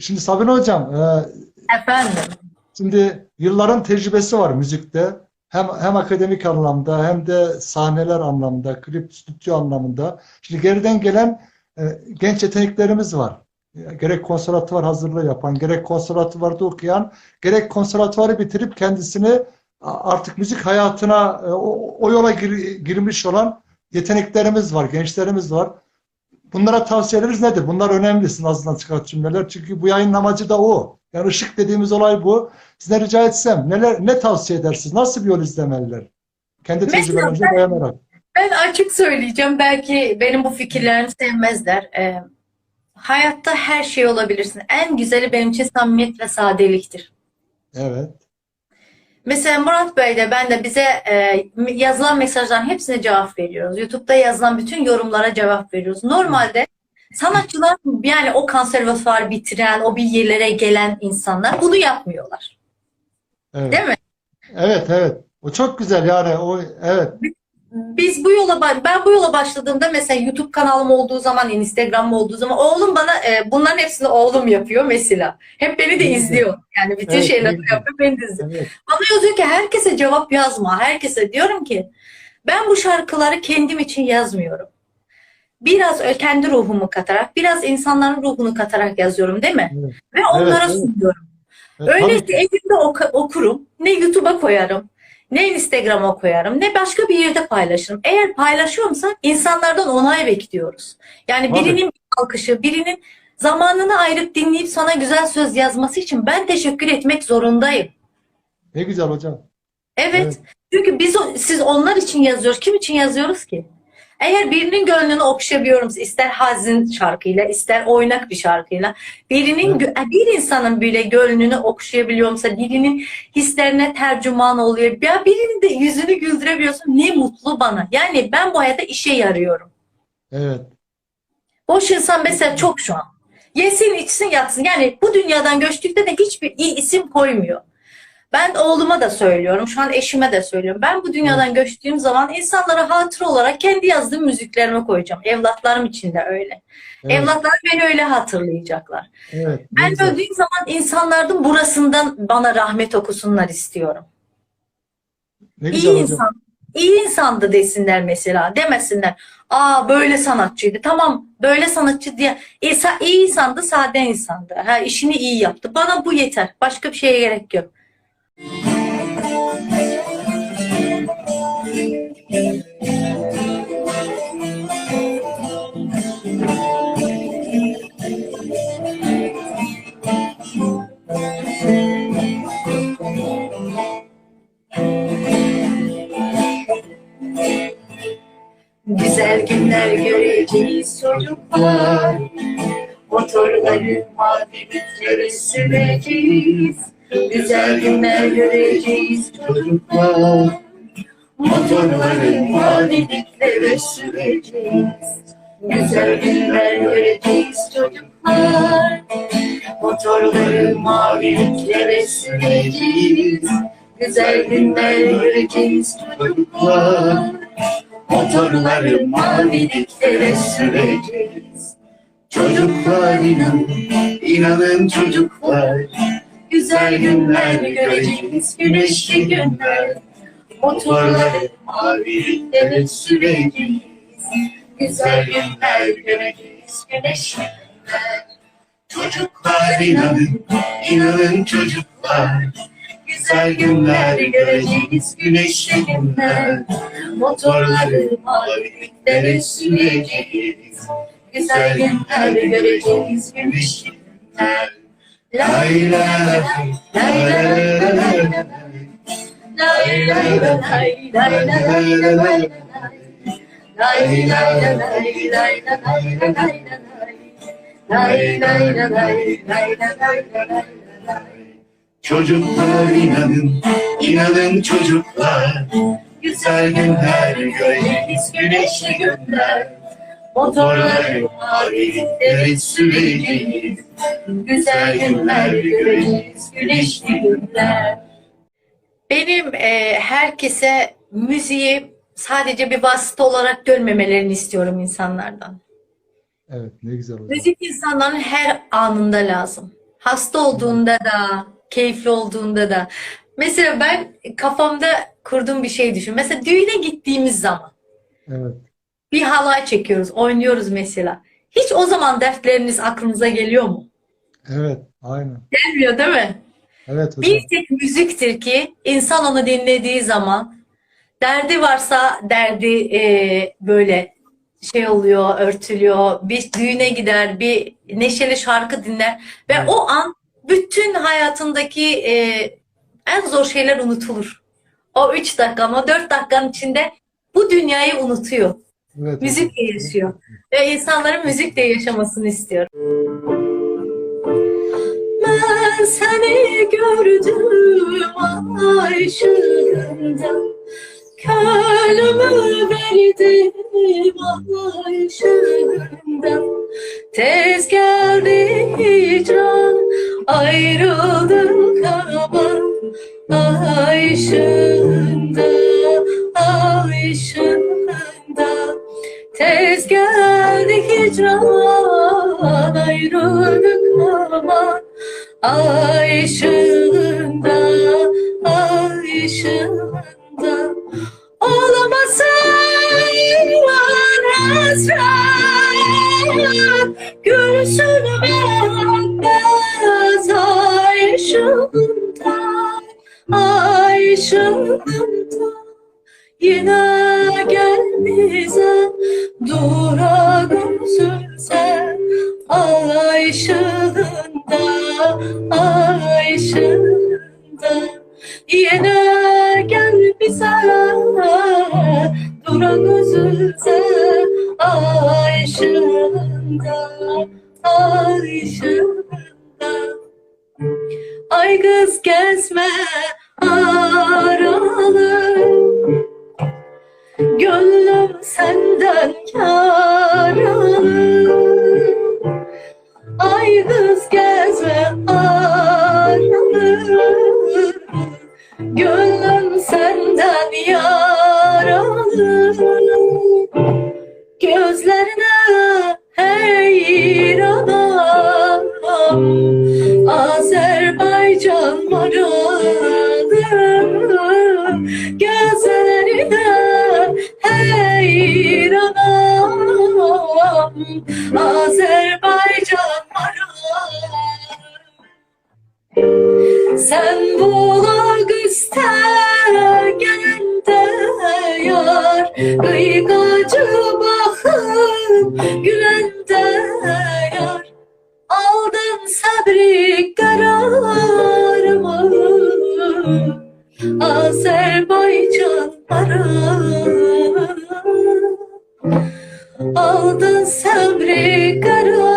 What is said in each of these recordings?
Şimdi Sabine Hocam, e, Efendim. şimdi yılların tecrübesi var müzikte. Hem, hem akademik anlamda hem de sahneler anlamda, klip, stüdyo anlamında. Şimdi geriden gelen e, genç yeteneklerimiz var. E, Gerek konservatuvar hazırlığı yapan, gerek konservatuvarda okuyan, gerek konservatuvarı bitirip kendisini artık müzik hayatına o, o yola gir- girmiş olan yeteneklerimiz var, gençlerimiz var. Bunlara tavsiyeleriniz nedir? Bunlar önemli sizin ağzından çıkan cümleler. Çünkü bu yayının amacı da o. Yani ışık dediğimiz olay bu. Size rica etsem neler ne tavsiye edersiniz? Nasıl bir yol izlemeliler? Kendi tecrübelerinize dayanarak. Ben açık söyleyeceğim. Belki benim bu fikirlerimi sevmezler. Ee, hayatta her şey olabilirsin. En güzeli benim için samimiyet ve sadeliktir. Evet. Mesela Murat Bey de ben de bize e, yazılan mesajların hepsine cevap veriyoruz. YouTube'da yazılan bütün yorumlara cevap veriyoruz. Normalde sanatçılar yani o konservatuvar bitiren, o bir yerlere gelen insanlar bunu yapmıyorlar. Evet. Değil mi? Evet, evet. O çok güzel yani o evet. Biz bu yola ben bu yola başladığımda mesela YouTube kanalım olduğu zaman, Instagram'ım olduğu zaman oğlum bana e, bunların hepsini oğlum yapıyor mesela. Hep beni de izliyor. Yani bütün Evet, şeyleri güzel. yapıyor, beni de izliyor. Evet. Bana yazıyor ki herkese cevap yazma. Herkese diyorum ki ben bu şarkıları kendim için yazmıyorum. Biraz kendi ruhumu katarak, biraz insanların ruhunu katarak yazıyorum değil mi? Evet. Ve onlara evet. sunuyorum. Evet, Öyle tabii ki ki. evimde oku- okurum, ne YouTube'a koyarım, ne Instagram'a koyarım, ne başka bir yerde paylaşırım. Eğer paylaşıyorsam insanlardan onay bekliyoruz. Yani Tabii. birinin bir alkışı, birinin zamanını ayırıp dinleyip sana güzel söz yazması için ben teşekkür etmek zorundayım. Ne güzel hocam. Evet. Evet. Çünkü biz siz onlar için yazıyoruz. Kim için yazıyoruz ki? Eğer birinin gönlünü okşayabiliyorum, ister hazin şarkıyla, ister oynak bir şarkıyla, birinin gö- bir insanın bile gönlünü okşayabiliyorsa, birinin hislerine tercüman oluyor, ya birinin de yüzünü güldürebiliyorsun, ne mutlu bana. Yani ben bu hayatta işe yarıyorum. Evet. Boş insan mesela çok şu an. Yesin, içsin, yatsın. Yani bu dünyadan göçtükte de hiçbir iyi isim koymuyor. Ben oğluma da söylüyorum, şu an eşime de söylüyorum. Ben bu dünyadan göçtüğüm zaman insanlara hatıra olarak kendi yazdığım müziklerimi koyacağım. Evlatlarım için de öyle. Evet. Evlatlar beni öyle hatırlayacaklar. Evet. Ben güzel. öldüğüm zaman insanlardan burasından bana rahmet okusunlar istiyorum. Ne İyi güzel hocam. insan, iyi insandı desinler mesela. Demesinler. Aa böyle sanatçıydı. Tamam böyle sanatçı diye. İsa, iyi insandı, sade insandı. Ha, işini iyi yaptı. Bana bu yeter. Başka bir şeye gerek yok. Güzel günler göreceğiz çocuklar. Motorları mavilikleri süreceğiz. Güzel günler göreceğiz çocuklar. Motorları mavilikleri süreceğiz. Güzel günler göreceğiz çocuklar. Motorları maviliklere süreceğiz. Güzel günler göreceğiz çocuklar. Motorları maviliklere süreceğiz. Çocuklar inanın, inanın çocuklar. Güzel günler göreceğiz, güneşli günler. Motorları maviliklere süreceğiz. Güzel günler göreceğiz, güneşli günler. Çocuklar inanın, inanın çocuklar. Güzel günler göreceğiz, güneşli günler. Motorları maviliklere süreceğiz. Güzel günler göreceğiz, güneşli günler. Çocuklar inanın, inanın çocuklar. Güzel günler göreceğiz, güneşli günler. Motorları maviliklere süreceğiz. Güzel günler göreceğiz, güneşli günler. Benim e, herkese müziği sadece bir vasıta olarak görmemelerini istiyorum insanlardan. Evet, ne güzel hocam. Müzik insanların her anında lazım. Hasta olduğunda da, keyifli olduğunda da. Mesela ben kafamda kurduğum bir şey düşün. Mesela düğüne gittiğimiz zaman Evet, bir halay çekiyoruz, oynuyoruz mesela. Hiç o zaman dertleriniz aklınıza geliyor mu? evet, aynen. Gelmiyor değil mi? Evet hocam. Bir tek müziktir ki insan onu dinlediği zaman derdi varsa derdi e, böyle şey oluyor, örtülüyor. Bir düğüne gider, bir neşeli şarkı dinler ve Evet. o an bütün hayatındaki e, en zor şeyler unutulur. O üç dakika ama dört dakikanın içinde bu dünyayı unutuyor. Evet. Müzikle yaşıyor. Ve insanların müzikle yaşamasını istiyorum. Ben seni gördüm ay ışığında Könlümü verdim ay ışığında Tez geldi hicran ayrıldık ama Ay ışığında, ay ışığında Tez geldi hicran ayrıldık ama Ay ışığında, ay ışığında. Olamasın hasret Gülsün bembeyaz ay ışığında Ay ışığında Yine gel bize dura gözümüze Ay ışığında, ay ışığında Yine gel bize dura gözümüze Ay ışığında, ay ışığında Ay kız gezme aralı Gönlüm senden yaralı Ay kız gezme aralı. Gönlüm senden yaralı Gözlerine heyranam Azerbaycan maralı Sen bulak gelende yar. Kıygacı bakın gülende yar. Aldın sabri kararımı. Azerbaycan arı Aldın sabri kararımı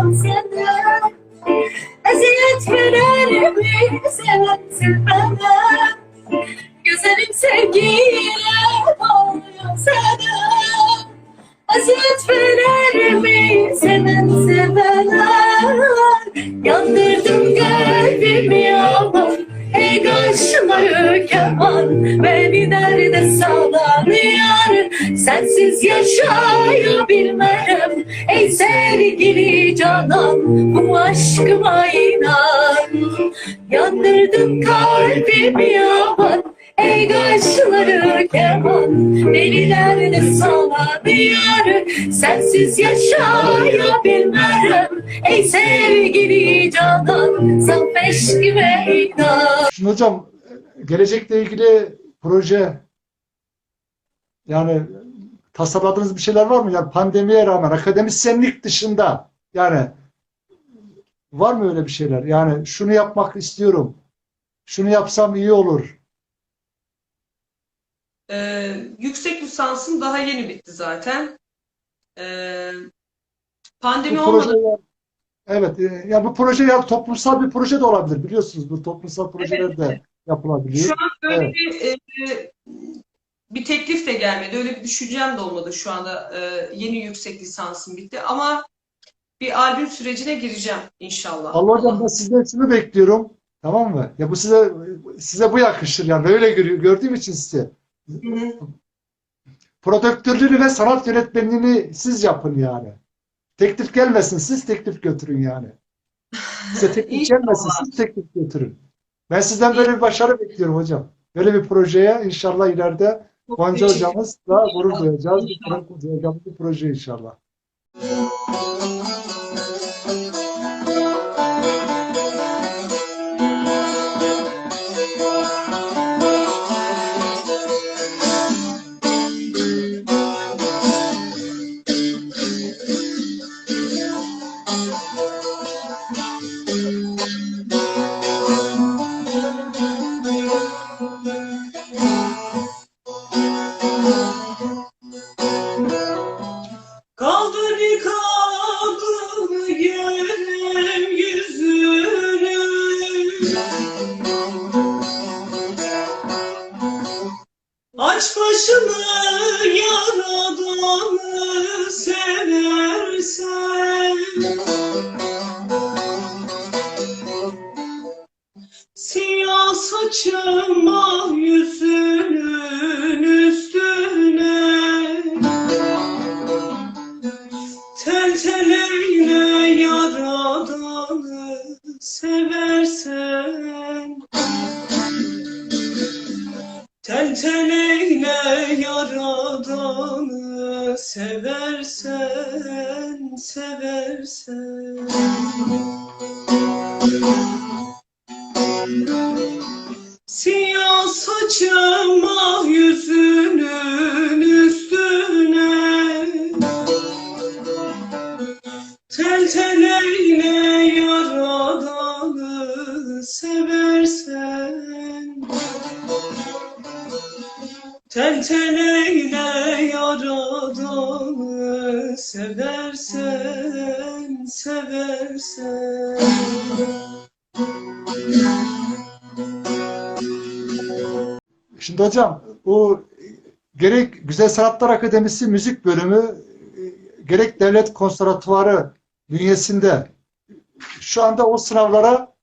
oluyor Sensiz yaşayabilmem. Ey sevgili canan Bu aşkıma inan. Yandırdım kalbimi yaman Ey kaşları keman. Salan yar Sensiz yaşayabilmem. Ey sevgili canan Saf eşkime inan. Şimdi hocam gelecekle ilgili proje yani tasarladığınız bir şeyler var mı? Yani pandemiye rağmen akademisyenlik dışında yani var mı öyle bir şeyler? Yani şunu yapmak istiyorum. Şunu yapsam iyi olur. Ee, yüksek lisansım daha yeni bitti zaten. Ee, Pandemi Bu olmadı. evet e, ya bu proje ya toplumsal bir proje de olabilir biliyorsunuz bu toplumsal projeler de yapılabiliyor. Şu an böyle Evet. bir e, bir teklif de gelmedi. Öyle bir düşüncem de olmadı şu anda. E, yeni yüksek lisansım bitti ama bir albüm sürecine gireceğim inşallah. Allah hocam ben sizden şunu bekliyorum. Tamam mı? Ya bu size size bu yakışır yani böyle gördüğüm için size. Hı hı. Prodüktörlüğünü ve sanat yönetmenliğini siz yapın yani. Teklif gelmesin, siz teklif götürün yani. Size teklif gelmesin, siz teklif götürün. Ben sizden böyle bir başarı bekliyorum hocam. Böyle bir projeye inşallah ileride Gonca hocamızla gurur duyacağız. Bir proje inşallah. Seans açar. Şimdi hocam bu gerek Güzel Sanatlar Akademisi müzik bölümü e, gerek devlet konservatuvarı bünyesinde şu anda o sınavlara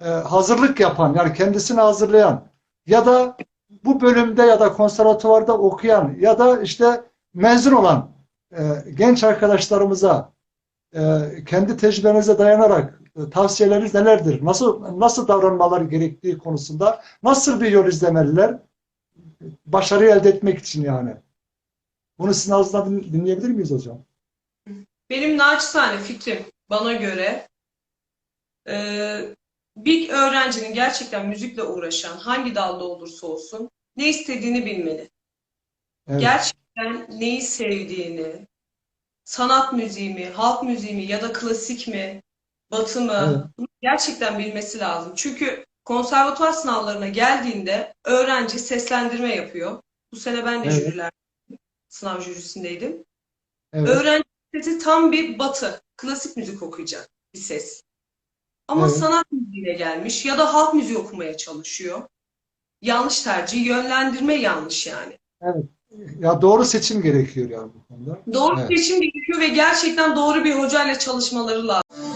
e, hazırlık yapan yani kendisini hazırlayan ya da bu bölümde ya da konservatuvarda okuyan ya da işte mezun olan e, genç arkadaşlarımıza kendi tecrübenize dayanarak tavsiyeleriniz nelerdir? Nasıl nasıl davranmalar gerektiği konusunda nasıl bir yol izlemeliler? Başarı elde etmek için yani. Bunu sizin ağzından din- dinleyebilir miyiz hocam? Benim naçizane fikrim bana göre eee, bir öğrencinin gerçekten müzikle uğraşan hangi dalda olursa olsun ne istediğini bilmeli. Evet. Gerçekten neyi sevdiğini, sanat müziği mi, halk müziği mi ya da klasik mi, batı mı Evet. bunu gerçekten bilmesi lazım. Çünkü konservatuvar sınavlarına geldiğinde öğrenci seslendirme yapıyor. Bu sene ben de Evet. jüriler sınav jürisindeydim. Evet. Öğrenci sesi tam bir batı, klasik müzik okuyacak bir ses. Ama Evet. sanat müziğine gelmiş ya da halk müziği okumaya çalışıyor. Yanlış tercih, yönlendirme yanlış yani. Ya doğru seçim gerekiyor yani bu konuda. Doğru Evet. seçim gerekiyor ve gerçekten doğru bir hocayla çalışmaları lazım.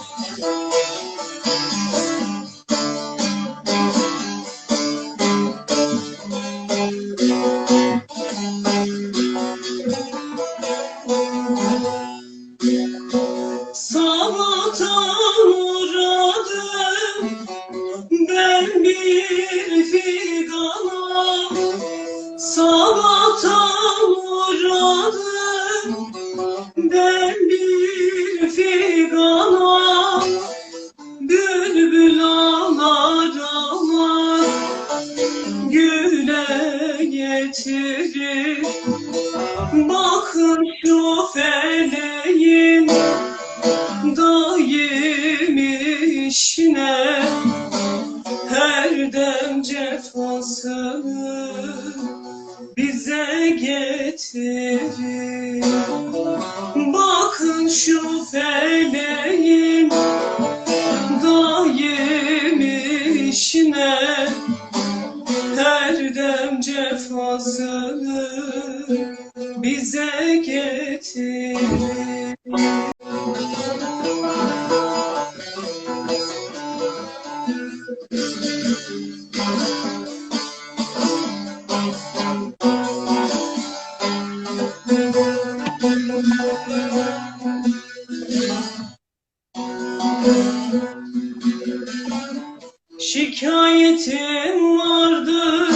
Şikayetim vardı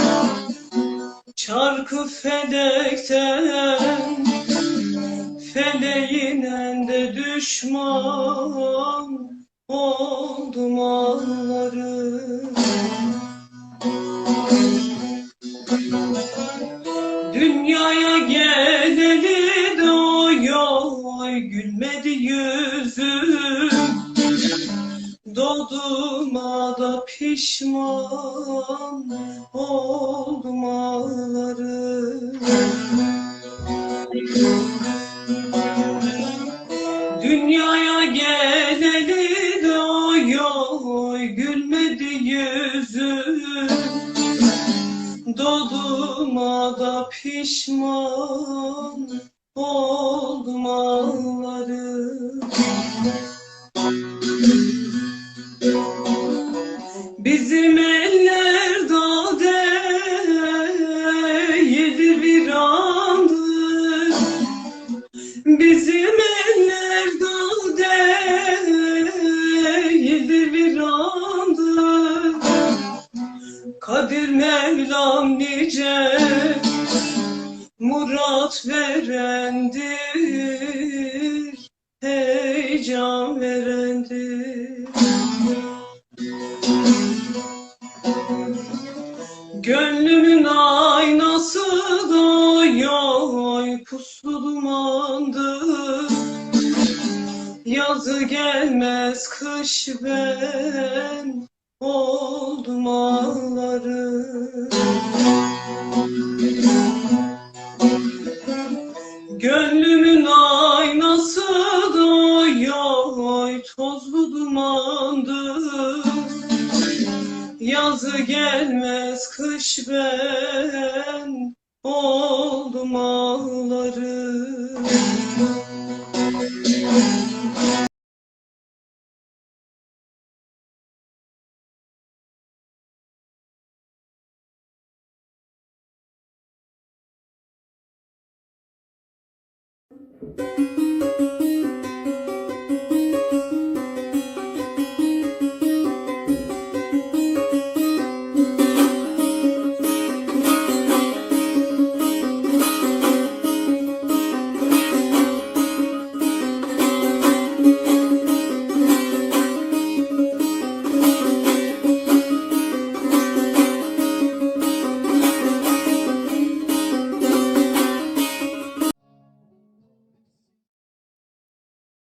çarkı felekten pişman oldum ağlarım. Bizim eller dağ değildir bir andır. Bizim eller dağ değildir bir andır. Kadir Mevlam nice murat verendir Heyecan verendir. Gönlümün aynası da yoy puslu dumandır. Yazı gelmez kış ben oldum ağlarım gelmez kış ben oldum ağlarım Müzik